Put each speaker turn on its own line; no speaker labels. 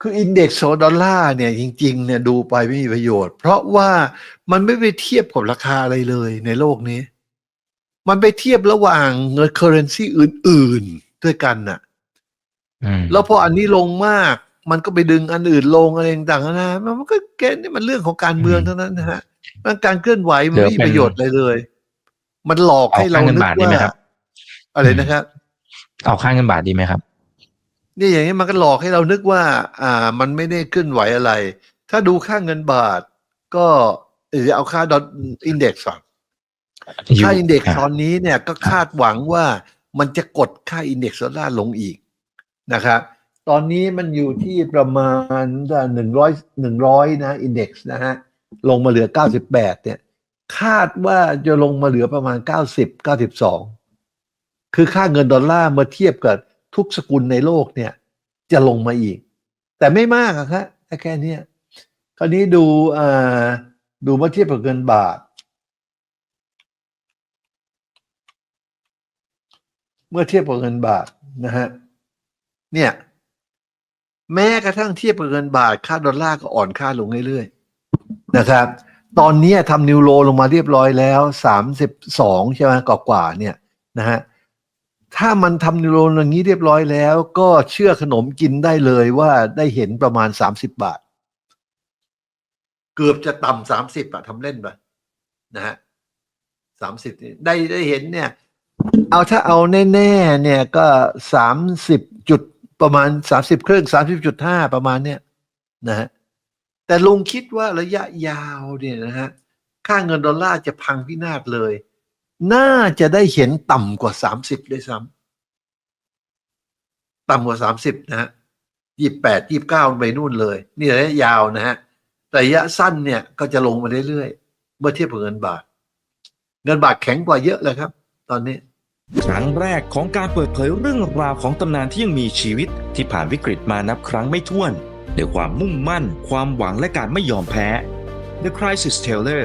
คืออินเด็กซ์โซดอลลาร์เนี่ยจริง ๆ เนี่ยดูไปไม่มีประโยชน์ เพราะว่ามันไม่ไปเทียบกับราคาอะไรเลยในโลกนี้ มันไปเทียบระหว่างเงินเคอร์เรนซีอื่น ๆ ด้วยกันน่ะ
อืม
แล้วพออันนี้ลงมาก มันก็ไปดึงอันอื่นลงอะไรต่างๆนะมันก็แกนี่มันเรื่องของการเมืองเท่านั้นนะฮะมันการเคลื่อนไหวมันไม่มีประโยชน์อะไรเลย มันหลอก
เอา
ให้เรา
ค่าเงิน
นึก
บาทดีไหม
ว่า
ครับ
อะไรนะครับ
เอาค่าเงินบาทดีไหมครับ
นี่อย่างนี้มันก็หลอกให้เรานึกว่า อ่า มันไม่ได้เคลื่อนไหวอะไร ถ้าดูค่าเงินบาท ก็เออเอาค่าดอลอินเด็กซ์ก่อน
อยู่
ค่าอินเด็กซ์
อะ
ตอนนี้เนี่ยก็คาดหวังว่ามันจะกดค่าอินเด็กซ์ดอลลาร์ลงอีกนะครับ ตอนนี้มันอยู่ที่ประมาณหนึ่งร้อยหนึ่งร้อยนะอินเด็กซ์นะฮะลงมาเหลือเก้าสิบแปดเนี่ย คาดว่าจะลงมาเหลือประมาณเก้าสิบเก้าสิบสองคือค่าเงินดอลลาร์เมื่อเทียบกับ ทุกสกุลในโลกเนี่ยจะลงมาอีก แต่ไม่มากอะครับแค่เนี้ยคราวนี้ดูดูเมื่อเทียบกับเงินบาท เมื่อเทียบกับเงินบาทนะฮะเนี่ยแม้กระทั่งเทียบกับเงินบาท ค่าดอลลาร์ก็อ่อนค่าลงเรื่อยๆนะครับ ตอนนี้ทำนิวโรลงมาเรียบร้อยแล้วสามสิบสองใช่ไหมกว่าเนี่ยนะฮะ ถ้ามันทำนิโรอย่างนี้เรียบร้อยแล้ว ก็เชื่อขนมกินได้เลยว่าได้เห็นประมาณสามสิบบาท เกือบจะต่ำสามสิบอะทำเล่นไปนะฮะสามสิบได้ได้เห็นเนี่ย เอาถ้าเอาแน่ๆเนี่ยก็สามสิบจุดประมาณสามสิบครึ่งสามสิบจุดห้าประมาณเนี่ยนะฮะแต่ลุงคิดว่าระยะยาวเนี่ยนะฮะค่าเงินดอลลาร์จะพังพินาศเลย น่าจะได้เห็นต่ำกว่าสามสิบด้วยซ้ำต่ำกว่าสามสิบนะฮะยี่แปดยี่เก้าไปนู่นเลย นี่ระยะยาวนะฮะแต่ระยะสั้นเนี่ยก็จะลงมาเรื่อยๆเมื่อเทียบกับเงินบาท เงินบาทแข็งกว่าเยอะเลยครับ ตอนนี้
ครั้งแรกของการเปิดเผยเรื่องราวของตำนานที่ยังมีชีวิตที่ผ่านวิกฤตมานับครั้งไม่ถ้วนด้วยความมุ่งมั่น ความหวังและการไม่ยอมแพ้ The Crisis Teller